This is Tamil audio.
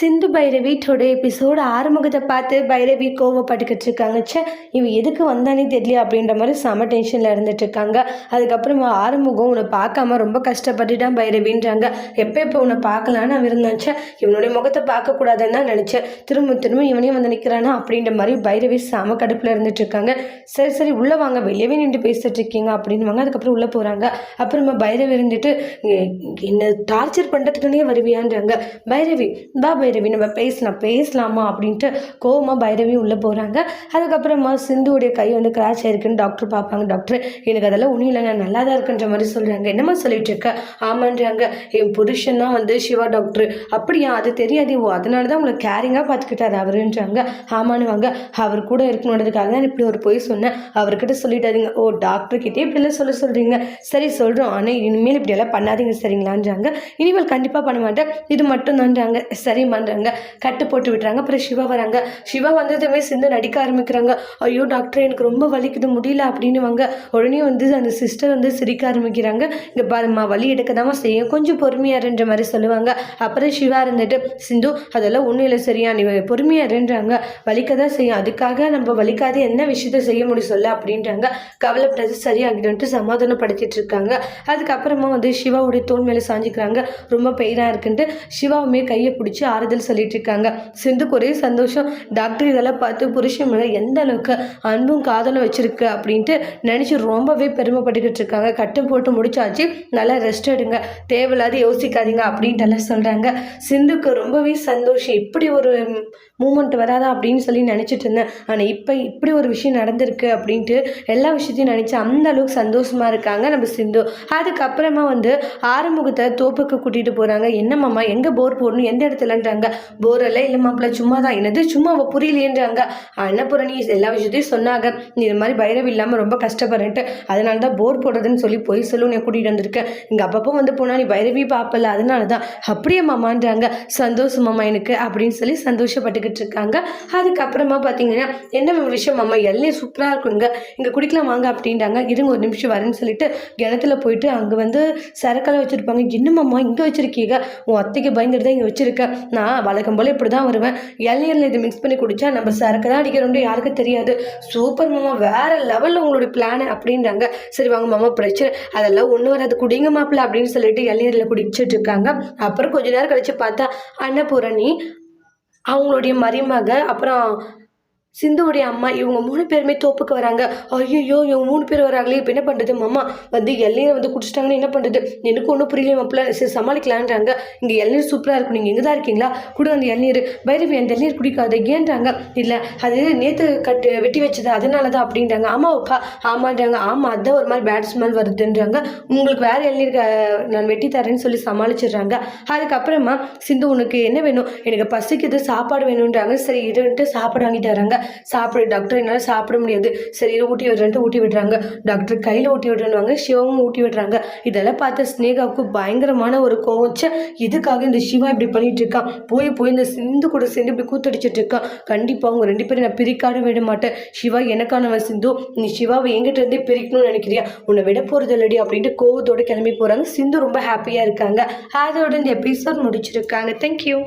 சிந்து பைரவி டுடே எபிசோடு ஆறுமுகத்தை பார்த்து பைரவி கோவப்பட்டுக்கிட்டு இருக்காங்க. ச்சே இவன் எதுக்கு வந்தானே தெரியல அப்படின்ற மாதிரி செம டென்ஷனில் இருந்துட்டு இருக்காங்க. அதுக்கப்புறமா ஆறுமுகம் உன்னை பார்க்காம ரொம்ப கஷ்டப்பட்டுட்டான் பைரவின்றாங்க. எப்போ எப்போ உன்னை பார்க்கலான்னு அவன் இருந்தான். சே இவனுடைய முகத்தை பார்க்கக்கூடாதுன்னு தான் நினச்சேன். திரும்ப திரும்ப இவனே வந்து நிற்கிறானா அப்படின்ற மாதிரி பைரவி செம கடுப்பில் இருந்துட்டு இருக்காங்க. சரி சரி உள்ளே வாங்க வெளியவே நின்று பேசிட்டு இருக்கீங்க அப்படின்வாங்க அதுக்கப்புறம் உள்ளே போகிறாங்க அப்புறமா பைரவி இருந்துட்டு என்ன டார்ச்சர் பண்ணுறதுக்குன்னே வருவியான்றாங்க. பைரவி பா பை பைரவி நம்ம பேசலாம் பேசலாமா அப்படின்ட்டு கோவமாக பைரவி உள்ளே போகிறாங்க அதுக்கப்புறமா சிந்துவுடைய கை வந்து கிராச் ஆயிருக்குன்னு டாக்டர் பார்ப்பாங்க. டாக்டர் எனக்கு அதெல்லாம் ஒன்றும் இல்லை நான் நல்லா தான் இருக்குன்ற மாதிரி சொல்கிறாங்க என்னம்மா சொல்லிட்டு இருக்க? ஆமான்றாங்க. என் புருஷன் தான் வந்து சிவா டாக்டர் அப்படியா? அது தெரியாது. ஓ அதனால தான் உங்களை கேரிங்காக பார்த்துக்கிட்டாரு அவருன்றாங்க. ஆமானுவாங்க அவர் கூட இருக்கணுன்றதுக்காக தான் இப்படி ஒரு பொய் சொன்னேன். அவர்கிட்ட சொல்லிட்டாதீங்க ஓ டாக்டர் கிட்டே இப்படிலாம் சொல்ல சொல்கிறீங்க சரி சொல்கிறோம் ஆனால் இனிமேல் இப்படியெல்லாம் பண்ணாதீங்க சரிங்களான்றாங்க. இனிமேல் கண்டிப்பாக பண்ண மாட்டேன். இது மட்டும் தான்றாங்க சரிம்மான்றாங்க கட்டு போட்டு விட்டுறாங்க. அப்புறம் சிவா வராங்க. சிவா வந்ததுமே சிந்து நடிக்க ஆரம்பிக்கிறாங்க. ஐயோ டாக்டர் எனக்கு ரொம்ப வலிக்குது. முடியல அப்படின்னு வாங்க உடனே வந்து அந்த சிஸ்டர் வந்து சிரிக்க ஆரம்பிக்கிறாங்க. இங்கே பாருமா வலி எடுக்க தான் செய்யும். கொஞ்சம் பொறுமையாருன்ற மாதிரி சொல்லுவாங்க. அப்புறம் சிவா இருந்துட்டு சிந்து அதெல்லாம் ஒன்றும் இல்லை சரியா. நீ பொறுமையாருன்றாங்க. வலிக்க தான் செய்யும். அதுக்காக நம்ம வலிக்காத. என்ன விஷயத்த செய்ய முடியும் சொல்ல அப்படின்றாங்க. கவலைப்படாது. சரியாகிடும்ட்டு சமாதானப்படுத்திட்டு இருக்காங்க அதுக்கப்புறமா வந்து சிவாவுடைய தோல் மேலே சாஞ்சிக்கிறாங்க. ரொம்ப பெயினாக இருக்குன்ட்டு சிவாவுமே கையை பிடிச்சி ஆறுதல் சொல்லிட்டு இருக்காங்க சிந்துக்கு ஒரே சந்தோஷம் டாக்டர் இதெல்லாம் பார்த்து புருஷன் மேலே எந்த அளவுக்கு அன்பும் காதலும் வச்சிருக்கு? அப்படின்ட்டு நினச்சி ரொம்பவே பெருமைப்பட்டுக்கிட்டு இருக்காங்க. கட்டம் போட்டு முடிச்சாச்சு. நல்லா ரெஸ்ட் எடுங்க. தேவையில்லாத யோசிக்காதீங்க அப்படின்ட்டு எல்லாம் சொல்கிறாங்க சிந்துக்கு ரொம்பவே சந்தோஷம். இப்படி ஒரு மூமெண்ட் வராதா அப்படின்னு சொல்லி நினச்சிட்டு இருந்தேன். ஆனால் இப்போ இப்படி ஒரு விஷயம் நடந்திருக்கு அப்படின்ட்டு எல்லா விஷயத்தையும் நினச்சி அந்த அளவுக்கு சந்தோஷமாக இருக்காங்க நம்ம சிந்து. அதுக்கப்புறமா வந்து ஆரம்பத்தை தோப்புக்கு கூட்டிகிட்டு போகிறாங்க என்னம்மா எங்கே போர் போடணும்? எந்த இடத்துலன்றாங்க? போர் எல்லாம் இல்லை மாப்பிள்ள சும்மா தான் என்னது சும்மா அவள் புரியலையேன்றாங்க. அன்னபுரணி எல்லா விஷயத்தையும் சொன்னாங்க. நீ இது மாதிரி பைரவி இல்லாமல் ரொம்ப கஷ்டப்படுறேன்ட்டு. அதனால தான் போர் போடுறதுன்னு சொல்லி பொய் சொல்லு நான் கூட்டிகிட்டு வந்திருக்கேன். இங்கே அப்பப்போ வந்து போனால் நீ பைரவி பார்ப்பல அதனால தான் அப்படியே மாமான்றாங்க. சந்தோஷம் மாமா எனக்கு அப்படின்னு சொல்லி சந்தோஷப்பட்டுக்கிட்டு இருக்காங்க. அதுக்கப்புறமா பார்த்தீங்கன்னா என்ன விஷயம்? மாமா எல்லாம் சூப்பராக இருக்குங்க. இங்கே குடிக்கலாம் வாங்க அப்படின்றாங்க. இருங்க ஒரு நிமிஷம் வரேன்னு சொல்லிட்டு கிணத்துல போயிட்டு அங்கே வந்து சரக்கெல்லாம் வச்சுருப்பாங்க. என்னமாம்மா இங்கே வச்சுருக்கீங்க? உன் அத்தைக்கு பயந்துட்டு தான் இங்கே வச்சுருக்கேன். நான் வழக்கம் போல் இப்படி தான் வருவேன். இளநீரில் இது மிக்ஸ் பண்ணி குடித்தா நம்ம சரக்கு தான் அடிக்கிறோம் யாருக்கும் தெரியாது. சூப்பர் மாமா வேறு லெவலில் உங்களுடைய பிளானு அப்படின்றாங்க. சரி வாங்க மாமா பிரச்சனை. அதெல்லாம் ஒன்றும் வராது. குடிங்க மாப்பிள்ள அப்படின்னு சொல்லிட்டு இளநீரில் குடிச்சிட்டு இருக்காங்க. அப்புறம் கொஞ்ச நேரம் கழித்து பார்த்தா அன்னபூரணி அவங்களுடைய மருமக அப்புறம் சிந்துவுடைய அம்மா இவங்க மூணு பேருமே தோப்புக்கு வராங்க. ஐயோ இவங்க மூணு பேர் வராங்களே இப்போ என்ன பண்ணுறது மாமா வந்து இளநீரை வந்து குடிச்சிட்டாங்கன்னு என்ன பண்ணுறது எனக்கு ஒன்றும் புரியல மாப்பிள்ள. சரி சமாளிக்கலான்றாங்க. இங்கே இளநீர் சூப்பராக இருக்கும். நீங்கள் இங்கே தான் இருக்கீங்களா? கூட அந்த இளநீர். பைரவி அந்த இளநீர் குடிக்காத ஏன்றாங்க? இல்லை அது நேற்று கட்டு வெட்டி வச்சது அதனால தான் அப்படின்றாங்க ஆமாப்பா ஆமான்றாங்க. ஆமாம் அதான் ஒரு மாதிரி பேட் ஸ்மெல் வருதுன்றாங்க. உங்களுக்கு வேறு இளநீர் நான் வெட்டி தரேன்னு சொல்லி சமாளிச்சிடுறாங்க. அதுக்கப்புறமா சிந்து உனக்கு என்ன வேணும்? எனக்கு பசிக்குது சாப்பாடு வேணுன்றாங்க. சரி இதுன்ட்டு சாப்பாடு வாங்கி தராங்க சாப்பிடு டாக்டர் என்னால் சாப்பிட முடியாது. சரி ஊட்டி விடுறேன்ட்டு ஊட்டி விடுறாங்க. டாக்டர் கையில் ஊட்டி விடுறேன்னு சிவமும் ஊட்டி விடுறாங்க. இதெல்லாம் பார்த்து ஸ்னேகாவுக்கு பயங்கரமான ஒரு கோவம். இதுக்காக இந்த சிவா இப்படி பண்ணிட்டு இருக்கான்? போய் போய் இந்த சிந்து கூட சேர்ந்து இப்படி கூத்தடிச்சிட்டு இருக்கான். கண்டிப்பாக அவங்க ரெண்டு பேரும் நான் பிரிக்காட விட மாட்டேன். சிவா எனக்கானவன் சிந்து நீ சிவாவை எங்கிட்ட இருந்தே பிரிக்கணும்னு நினைக்கிறியா? உன்னை விட போகிறது இல்லடி அப்படின்ட்டு கோவத்தோடு கிளம்பி போகிறாங்க சிந்து ரொம்ப ஹாப்பியாக இருக்காங்க. அதோட இந்த எபிசோட் முடிச்சிருக்காங்க. தேங்க்யூ